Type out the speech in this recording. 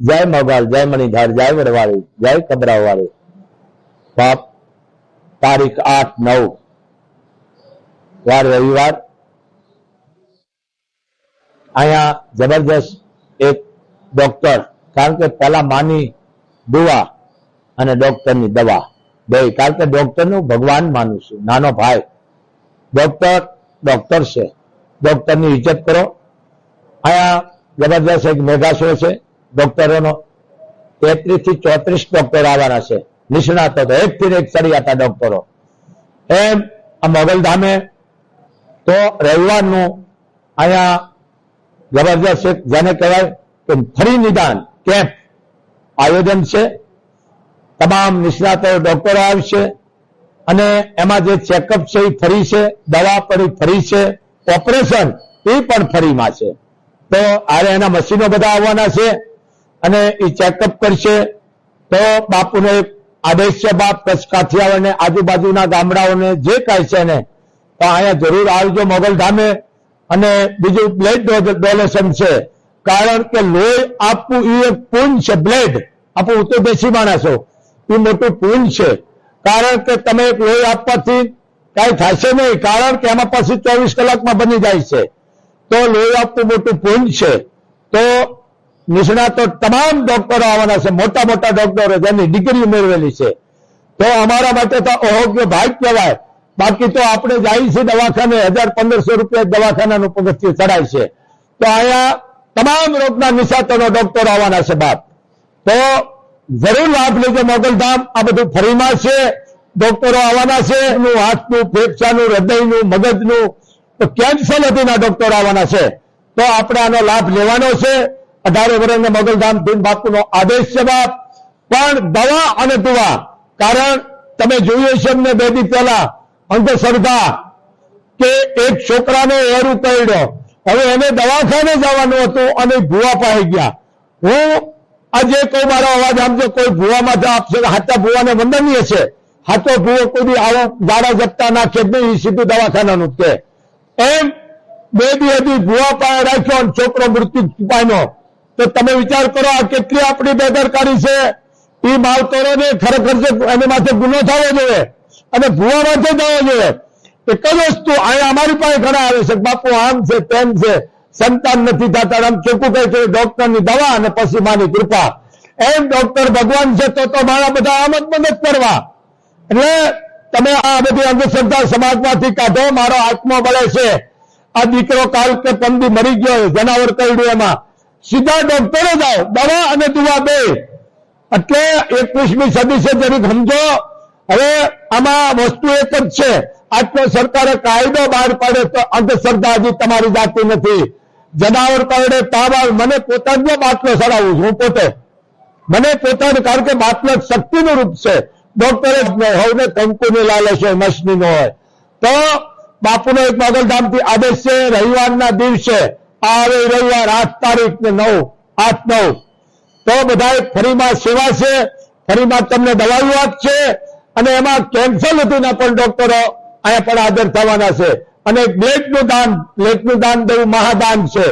જય મોગલ, જય મણિધર, જય વડવાળી, જય કબરાવાળી. બાપ, તારીખ આઠ નવ. વાર રવિવાર. અહીંયા જબરજસ્ત એક ડોક્ટર કારણ કે પેલા માની દુવા અને ડોક્ટરની દવા. બે, કારણ કે ડોક્ટરનું ભગવાન માનું છું, નાનો ભાઈ. ડોક્ટર ડોક્ટર છે. ડોક્ટરની ઇજ્જત કરો. અહીંયા જબરજસ્ત એક મેગાશો છે. ડોક્ટરોનો તેત્રીસથી ચોત્રીસ ડોક્ટર આવવાના છે. નિષ્ણાતો તો એક થી એક સળિયાતા ડોક્ટરો. એમ આ મોગલધામે તો રવિવારનું અહીંયા જબરજસ્ત જેને કહેવાય કે ફરી નિદાન કેમ્પ આયોજન છે. તમામ નિષ્ણાતો ડોક્ટરો આવશે અને એમાં જે ચેકઅપ છે એ ફરી છે, દવા પડી ફરી છે, ઓપરેશન એ પણ ફરીમાં છે. તો આરે એના મશીનો બધા આવવાના છે. અને એ ચેકઅપ કરશે, તો બાપુનો આદેશ છે, બાપ, કચ્છ કાઠિયાવાડને આજુબાજુના ગામડાઓને જે કાંઈ છે ને તો અહીંયા જરૂર આવજો મોગલધામે અને બીજું બ્લડ ડોનેશન છે. કારણ કે લોહી આપવું એ એક પૂન છે બ્લડ આપણું તો દેશી માણસો એ મોટું પૂન છે. કારણ કે તમે એક લોહી આપવાથી કાંઈ થશે નહીં, કારણ કે એમાં પછી ચોવીસ કલાકમાં બની જાય છે. તો લોહી આપવું મોટું પૂન છે. તો નિષ્ણાતો તમામ ડોક્ટરો આવવાના છે. મોટા મોટા ડોક્ટરો જેની ડિગ્રી મેળવેલી છે. તો અમારા માટે તો અહોગ્ય ભાગ કહેવાય. બાકી તો આપણે જાય છે દવાખાને. હજાર પંદરસો રૂપિયા દવાખાનાનું પગથિયું ચડાય છે. તો અહીંયા તમામ રોગના નિષ્ણાતોનો ડોક્ટરો આવવાના છે બાપ. તો જરૂર લાભ લેજો મોગલધામ. આ બધું ફરીમાં છે. ડોક્ટરો આવવાના છે. એનું હાથનું, ફેફસાનું, હૃદયનું, મગજનું. તો કેન્સર હતીના ડોક્ટરો આવવાના છે. તો આપણે આનો લાભ લેવાનો છે. અઢારે વર્ષના મોગલધામ ભીમ બાપુનો આદેશ બાપ. પણ દવા અને દુવા. કારણ તમે જોયું છે અમને બે દી પહેલા અંધશ્રદ્ધા કે એક છોકરાને એરું કરડ્યો હવે એને દવાખાને જવાનું હતું અને ભૂવા પાઈ ગયા. હું આજે કોઈ મારો અવાજ આમજો કોઈ ભૂવામાં આપશે હાચા ભૂવાને વંદનીય છે. હાચો ભૂવો કોઈ આવો ગાળા જપતા નાખે નહીં સીધું દવાખાનાનું કે. એમ બે દી હજી ભૂવા પાયા રાખ્યો અને છોકરો મૃત્યુ પામ્યો. તો તમે વિચાર કરો આ કેટલી આપણી બેદરકારી છે. એ માવતરોને ખરેખર એની માથે ગુનો થવો જોઈએ અને ભૂવા માથે થવો જોઈએ. એક જ વસ્તુ અહીંયા અમારી પાસે ઘણા આવે છે બાપુ આમ છે, તેમ છે. સંતાન નથી થતા, આમ ચોખ્ખું કહે છે, ડોક્ટરની દવા અને પછી માની કૃપા. એમ ડોક્ટર ભગવાન છે તો તો મારા બધા આમ જ મદદ કરવા. એટલે તમે આ બધી અંધશ્રદ્ધા સમાજમાંથી કાઢો, મારો આત્મા બળે છે. આ દીકરો કાલ કે પંદી મરી ગયો જનાવર કરડ્યું એમાં. સીધા ડોક્ટરે જાઓ, દવા અને દુવા બે. એટલે એકવીસમી સદી છે જરીક સમજો. હવે આમાં વસ્તુ એક જ છે. આજનો સરકારે કાયદો બહાર પાડે તો અંધશ્રદ્ધા હજી તમારી જાતિ નથી. જનાવર કરડે તાવ આવે મને પોતાનો બાટલો ચડાવું છું, હું પોતે. મને પોતાનું, કારણ કે બાટલો શક્તિનું રૂપ છે. ડોક્ટરે ને કંકુની લાલચ હોય મશની હોય. તો બાપુનો એક મોગલધામથી આદેશ છે, રવિવારના દિવસે આ હવે રવિવાર, આઠ તારીખ ને નવ, આઠ નવ. તો બધા ફરીમાં સેવા છે, ફરીમાં તમને દવાઓ આપશે અને એમાં કેન્સર હતું પણ ડોક્ટરો અહીંયા પણ હાજર થવાના છે. અને બ્લેડનું દાન બ્લેડનું દાન દેવું મહાદાન છે.